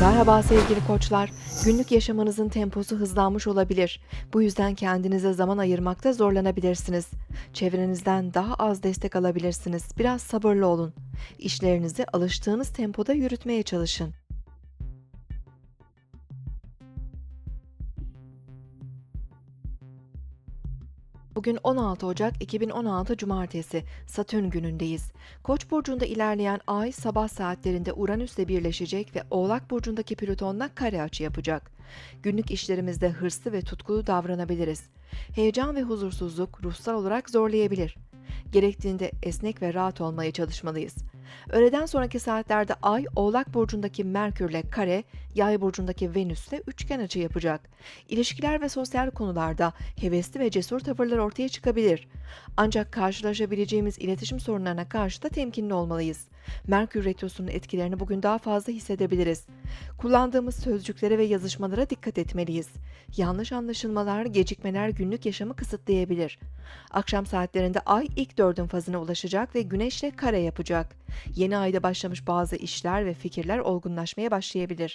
Merhaba sevgili koçlar. Günlük yaşamınızın temposu hızlanmış olabilir. Bu yüzden kendinize zaman ayırmakta zorlanabilirsiniz. Çevrenizden daha az destek alabilirsiniz. Biraz sabırlı olun. İşlerinizi alıştığınız tempoda yürütmeye çalışın. Bugün 16 Ocak 2016 Cumartesi, Satürn günündeyiz. Koç burcunda ilerleyen ay sabah saatlerinde Uranüs'le birleşecek ve Oğlak burcundaki Plüton'la kare açı yapacak. Günlük işlerimizde hırslı ve tutkulu davranabiliriz. Heyecan ve huzursuzluk ruhsal olarak zorlayabilir. Gerektiğinde esnek ve rahat olmaya çalışmalıyız. Öğleden sonraki saatlerde Ay, Oğlak burcundaki Merkürle kare, Yay burcundaki Venüs'le üçgen açı yapacak. İlişkiler ve sosyal konularda hevesli ve cesur tavırlar ortaya çıkabilir. Ancak karşılaşabileceğimiz iletişim sorunlarına karşı da temkinli olmalıyız. Merkür Retrosu'nun etkilerini bugün daha fazla hissedebiliriz. Kullandığımız sözcüklere ve yazışmalara dikkat etmeliyiz. Yanlış anlaşılmalar, gecikmeler günlük yaşamı kısıtlayabilir. Akşam saatlerinde Ay ilk dördün fazına ulaşacak ve Güneş'le kare yapacak. Yeni ayda başlamış bazı işler ve fikirler olgunlaşmaya başlayabilir.